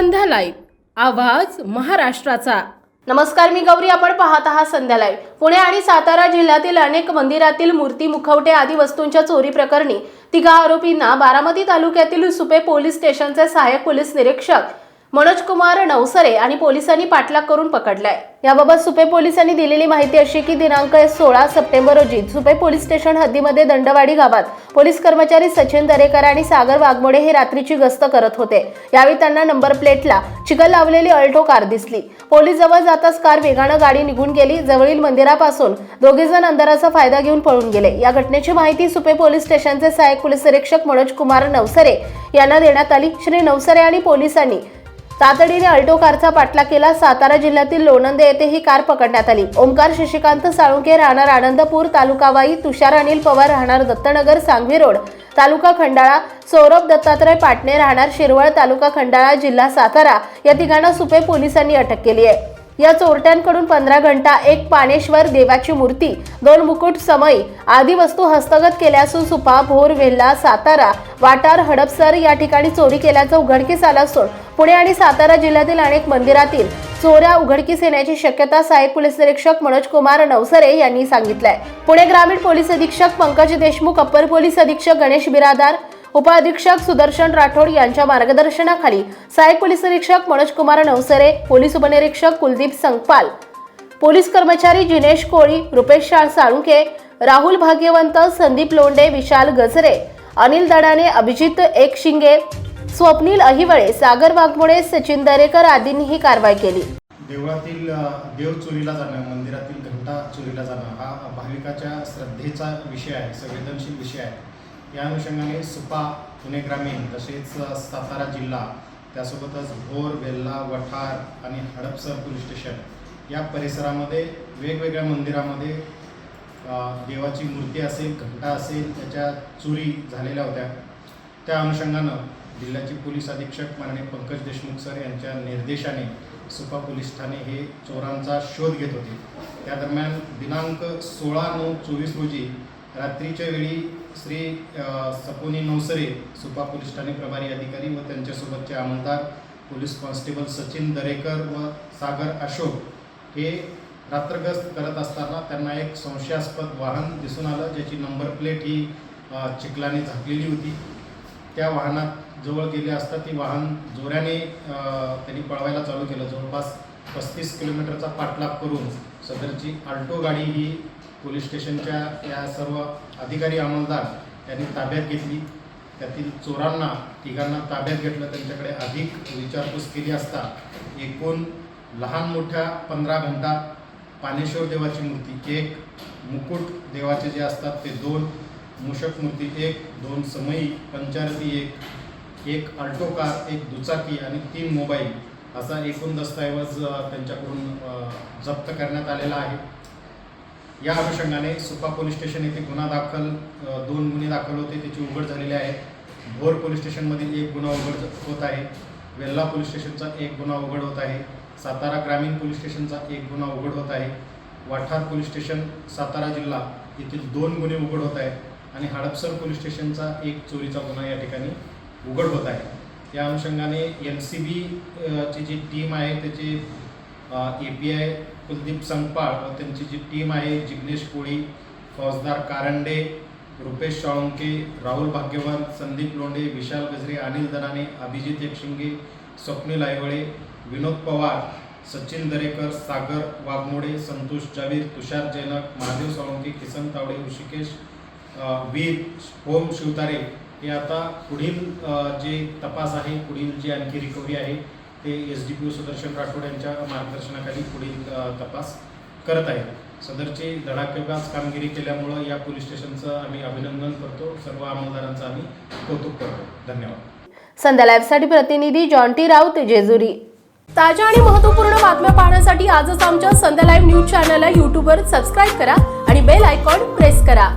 संध्या live. आवाज महाराष्ट्राचा. नमस्कार मी गौरी. आपण पाहत आहात संध्या लाईव्ह. पुणे आणि सातारा जिल्ह्यातील अनेक मंदिरातील मूर्ती मुखवटे आदी वस्तूंच्या चोरी प्रकरणी तिघा आरोपींना बारामती तालुक्यातील सुपे पोलीस स्टेशनचे सहाय्यक पोलीस निरीक्षक मनोज कुमार नवसरे आणि पोलिसांनी पाठलाग करून पकडलाय. याबाबत सुपे पोलिसांनी दिलेली माहिती अशी की दिनांक सोळा सप्टेंबर रोजी सुपे पोलीस स्टेशन हद्दीमध्ये दंडवाडी गावात पोलीस कर्मचारी सचिन दरेकर आणि सागर वाघमोडे हे रात्रीची गस्त करत होते. यावेळी त्यांना नंबर प्लेटला चिकल लावलेली अल्टो कार दिसली. पोलीस जवळ जाताच कार वेगानं गाडी निघून गेली. जवळील मंदिरापासून दोघेजण अंधाराचा फायदा घेऊन पळून गेले. या घटनेची माहिती सुपे पोलीस स्टेशनचे सहाय्यक पोलीस निरीक्षक मनोज कुमार नवसरे यांना देण्यात आली. श्री नवसरे आणि पोलिसांनी तातडीने अल्टो कारचा पाठला केला. सातारा जिल्ह्यातील लोणंदे येथे ही कार पकडण्यात आली. ओमकार शशिकांत साळुंके राहणार आनंदपूर तालुकावाई तुषार अनिल पवार राहणार दत्तनगर सांगवी रोड. तालुका खंडाळा सौरभ दत्तात्रय पाटणे राहणार शिरवळ तालुका खंडाळा जिल्हा सातारा. या तिघांना सुपे पोलिसांनी अटक केली आहे. या चोरट्यांकडून पंधरा घंटा एक पाणेश्वर देवाची मूर्ती दोन मुकुट समई आदी वस्तू हस्तगत केल्या असून सुपा भोर वेल्ला सातारा वाटार हडपसर या ठिकाणी चोरी केल्याचं उघडकीस आलं असून पुणे आणि सातारा जिल्ह्यातील अनेक मंदिरातील चोऱ्या उघडकीस येण्याची शक्यता सहाय्यक पोलीस निरीक्षक मनोज कुमार नवसरे यांनी सांगितलंय. पुणे ग्रामीण पोलीस अधीक्षक पंकज देशमुख अप्पर पोलीस अधीक्षक गणेश बिरादार उपअधीक्षक सुदर्शन राठोड यांच्या मार्गदर्शनाखाली सहाय्यक पोलीस निरीक्षक मनोज कुमार नवसरे पोलीस उपनिरीक्षक कुलदीप संगपाल पोलीस कर्मचारी जिनेश कोळी रुपेश शाळ साळुंके राहुल भाग्यवंत संदीप लोंडे विशाल गजरे अनिल दडाने अभिजित एक शिंगे स्वप्नील अहिवळे सागर वाघमोडे सचिन दरेकर आदींनी ही कारवाई केली. देवळातील देव चोरीला जाणं मंदिरातील घंटा चोरीला जाणं हा भाविकाच्या श्रद्धेचा विषय आहे संवेदनशील विषय आहे. या अनुषंगाने सुपा पुणे ग्रामीण तसेच सातारा जिल्हा त्यासोबतच भोर वेल्ला वठार आणि हडपसर पोलीस स्टेशन या परिसरामध्ये वेगवेगळ्या मंदिरामध्ये देवाची मूर्ती असेल घंटा असेल त्याच्या चोरी झालेल्या होत्या. त्या अनुषंगानं जिल्ह्याचे पोलीस अधीक्षक माननीय पंकज देशमुख सर यांच्या निर्देशाने सुपा पोलीस ठाणे हे चोरांचा शोध घेत होते. त्या दरम्यान दिनांक सोळा नऊ चोवीस रोजी रात्रीच्या वेळी श्री सपोनी नवसरे सुपा पोलीस ठाणे प्रभारी अधिकारी व त्यांच्यासोबतचे आमदार पोलीस कॉन्स्टेबल सचिन दरेकर व सागर अशोक हे रात्रगस्त करत असताना त्यांना एक संशयास्पद वाहन दिसून आलं ज्याची नंबर प्लेट ही चिखलाने झाकलेली होती. त्या वाहनात जवळ गेले असता ती वाहन जोऱ्याने त्यांनी पळवायला चालू केलं. जवळपास पस्तीस किलोमीटरचा पाठलाग करून सदरची आल्टो गाडी ही पोलीस स्टेशनच्या या सर्व अधिकारी अंमलदार त्यांनी ताब्यात घेतली. त्यातील चोरांना तिघांना ताब्यात घेतलं. त्यांच्याकडे अधिक विचारपूस केली असता एकूण लहान मोठ्या पंधरा घंटा पानेश्वर देवाची मूर्ती एक मुकुट देवाचे जे असतात ते दोन मूषक मूर्ती एक दोन समयी पंचारती एक एक अल्टो कार एक दुचाकी आणि तीन मोबाईल असा एकूण दस्तऐवज त्यांच्याकडून जप्त करण्यात आलेला आहे. या अनुषंगाने सुपा पोलीस स्टेशन येथे गुन्हा दाखल दोन गुन्हे दाखल होते त्याची उघड झालेली आहेत भोर पोलीस स्टेशनमधील एक गुन्हा उघड होत आहे. वेल्ला पोलीस स्टेशनचा एक गुन्हा उघड होत आहे. सातारा ग्रामीण पोलीस स्टेशनचा एक गुन्हा उघड होत आहे. वाठार पोलीस स्टेशन सातारा जिल्हा येथील दोन गुन्हे उघड होत आहेत आणि हडपसर पोलीस स्टेशनचा एक चोरीचा गुन्हा या ठिकाणी उघड होत आहे. या अनुषंगाने एन सी बी ची जी टीम आहे त्याची A P I Kuldeep Sangpal व त्यांची जी टीम आहे जिग्नेश कोळी फौजदार कारंडे रुपेश साळुंके राहुल भाग्यवान संदीप लोंढे विशाल गजरे अनिल दनाने अभिजित एकशिंगे स्वप्नील आयवळे विनोद पवार सचिन दरेकर सागर वाघमोडे संतोष जावीर तुषार जैनक महादेव साळुंके किसन तावडे ऋषिकेश वीर होम शिवतारे हे आता पुढील जे तपास आहे पुढील जी आणखी रिकव्हरी आहे ते S D P O Sudarshan Rathod यांच्या मार्गदर्शनाखाली पुढील तपास करत आहेत. सदरची धडाकेबाज कामगिरी केल्यामुळं या पोलीस स्टेशनचं आम्ही अभिनंदन करतो. सर्व अंमलदारांचं आम्ही कौतुक करतो. धन्यवाद. संध्या लाईव्हसाठी प्रतिनिधी जॉन्टी राऊत जेजुरी. ताज्या आणि महत्त्वपूर्ण बातम्या पाहण्यासाठी आजच आमच्या संध्या लाईव्ह न्यूज चॅनलला यूट्यूबवर सबस्क्राईब करा आणि बेल आयकॉन प्रेस करा.